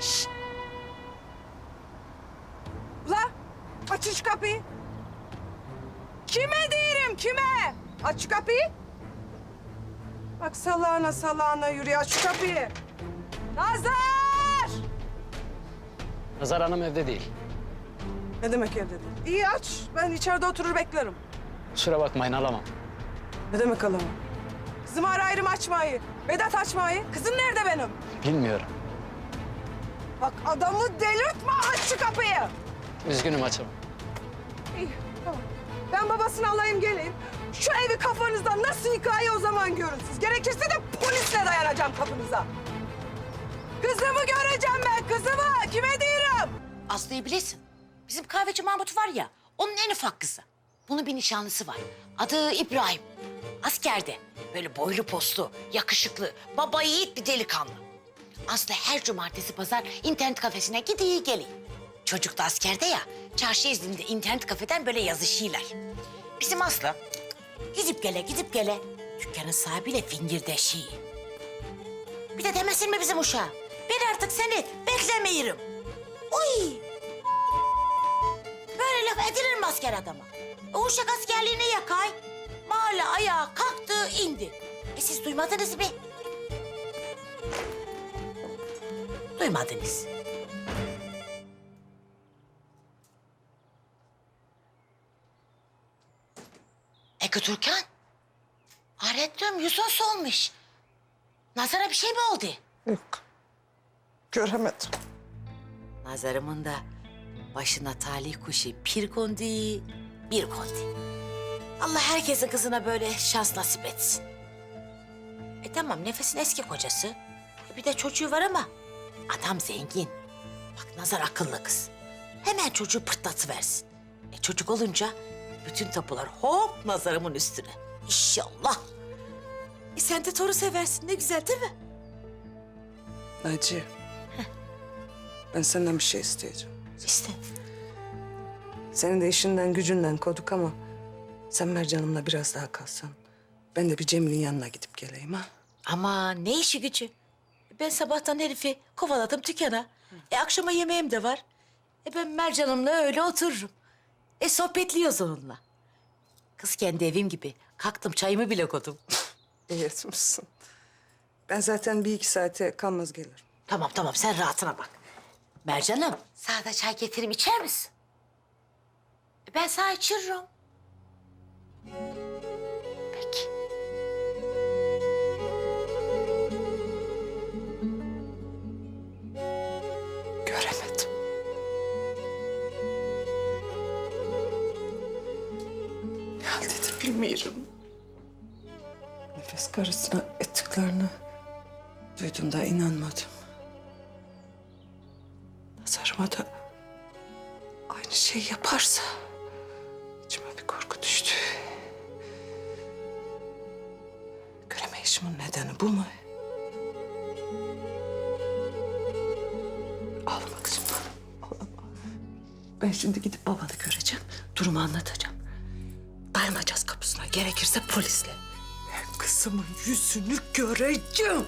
Şşt! Ula açın şu kapıyı. Kime diyorum kime? Aç şu kapıyı. Bak salağına salağına yürüyor aç şu kapıyı. Nazar! Nazar Hanım evde değil. Ne demek evde değil? İyi aç. Ben içeride oturur beklerim. Kusura bakmayın alamam. Ne demek alamam? Kızım arayırım açmayı. Vedat açmayı. Kızım nerede benim? Bilmiyorum. Bak adamı delirtme aç şu kapıyı. Üzgünüm açamam. İyi tamam. Ben babasını alayım geleyim. Şu evi kafanızdan nasıl yıkayı o zaman görün siz. Gerekirse de polisle dayanacağım kapınıza. Kızımı göreceğim ben kızımı. Kime diyorum? Aslı'yı bilirsin. Bizim kahveci Mahmut var ya, onun en ufak kızı. Bunun bir nişanlısı var. Adı İbrahim. Askerde. Böyle boylu poslu, yakışıklı, baba yiğit bir delikanlı. Aslı her cumartesi pazar internet kafesine gidiyor geliyor. Çocuk da askerde ya, çarşı izninde internet kafeden böyle yazışıyorlar. Bizim Aslı gidip gele gidip gele dükkanın sahibiyle fingirdeşiyor. Bir de demesin mi bizim uşağı? Ben artık seni beklemiyorum. Uy! Böyle laf edilir mi asker adama? O uşak askerliğini yakay. Mahalle ayağa kalktı indi. E siz duymadınız mı? Duymadınız. Ege Türkan. Arettim yüzün solmuş. Nazara bir şey mi oldu? Yok. Göremedim. Nazarımın da başına talih kuşu bir kondu, bir kondu. Allah herkesin kızına böyle şans nasip etsin. E tamam nefesin eski kocası. E bir de çocuğu var ama adam zengin. Bak Nazar akıllı kız. Hemen çocuğu pırtlatıversin. E çocuk olunca bütün tapular hop Nazarımın üstüne. İnşallah. E sen de toru seversin ne güzel değil mi? Naciye. Ben senden bir şey isteyeceğim. İşte Senin de işinden gücünden koduk ama... ...sen Mercan'ımla biraz daha kalsan... ...ben de bir Cemil'in yanına gidip geleyim ha. Ama ne işi gücü? Ben sabahtan herifi kovaladım dükkana. E akşama yemeğim de var. E ben Mercan'ımla öyle otururum. E sohbetliyoruz onunla. Kız kendi evim gibi. Kalktım çayımı bile koydum. İyi etmişsin. Ben zaten bir iki saate kalmaz gelirim. tamam tamam sen rahatına bak. Mercan'ım sana da çay getireyim içer misin? E ben sana içiririm. Edip bilmiyorum. Nefes karısına ettiklerini duyduğumda inanmadım. Nazarıma da aynı şey yaparsa içime bir korku düştü. Göremeyişimin nedeni bu mu? Ağlama kızım. Ben şimdi gidip babanı göreceğim. Durumu anlatacağım. Gerekirse polisle. Ben kızımın yüzünü göreceğim.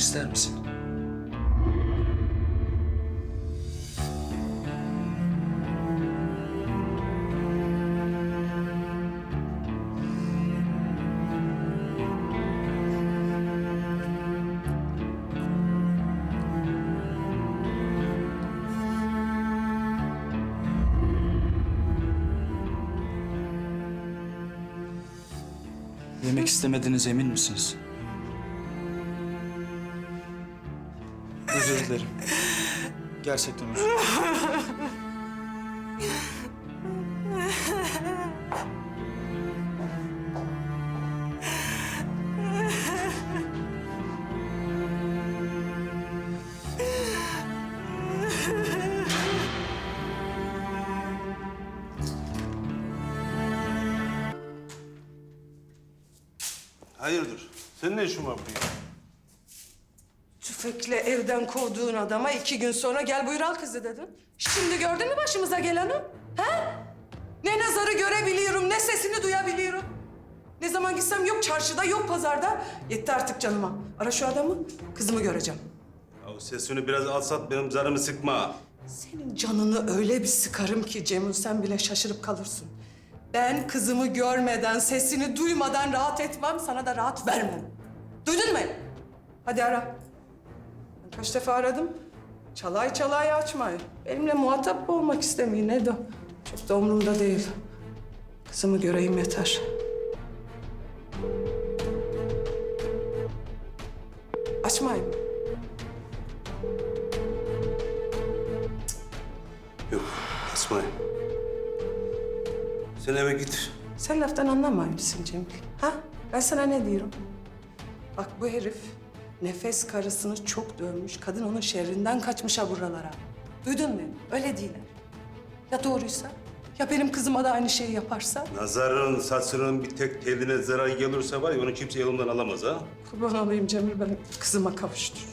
İster misin? Yemek istemediğiniz emin misiniz? Özür dilerim. Gerçekten özür. Hayırdır? Senin ne işin var burada? Tüfekle evden kovduğun adama iki gün sonra gel buyur al kızı dedin. Şimdi gördün mü başımıza geleni? He? Ne nazarı görebiliyorum, ne sesini duyabiliyorum. Ne zaman gitsem yok çarşıda, yok pazarda. Yetti artık canıma. Ara şu adamı, kızımı göreceğim. Ya sesini biraz alsat benim canımı sıkma. Senin canını öyle bir sıkarım ki Cemil sen bile şaşırıp kalırsın. Ben kızımı görmeden, sesini duymadan rahat etmem, sana da rahat vermem. Duydun mu? Hadi ara. Kaç defa aradım. Çalay çalay açmayı. Benimle muhatap olmak istemiyor. Ne de o? Çok da umurumda değil. Kızımı göreyim yeter. Açmayın. Yok, asmayın. Sen eve git. Sen laftan anlamıyor musun Cemil? Ha? Ben sana ne diyorum? Bak bu herif nefes karısını çok dövmüş. Kadın onun şerrinden kaçmış ha buralara. Duydun mu? Öyle değiller. Ya doğruysa? Ya benim kızıma da aynı şeyi yaparsa? Nazarın, saçının bir tek teline zarar gelirse var ya onu kimse elimden alamaz ha. Kurban olayım Cemil beni kızıma kavuştur.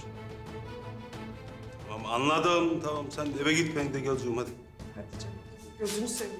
Tamam anladım. Tamam sen eve git ben de geleceğim hadi. Hadi Cemil. Gözünü seveyim.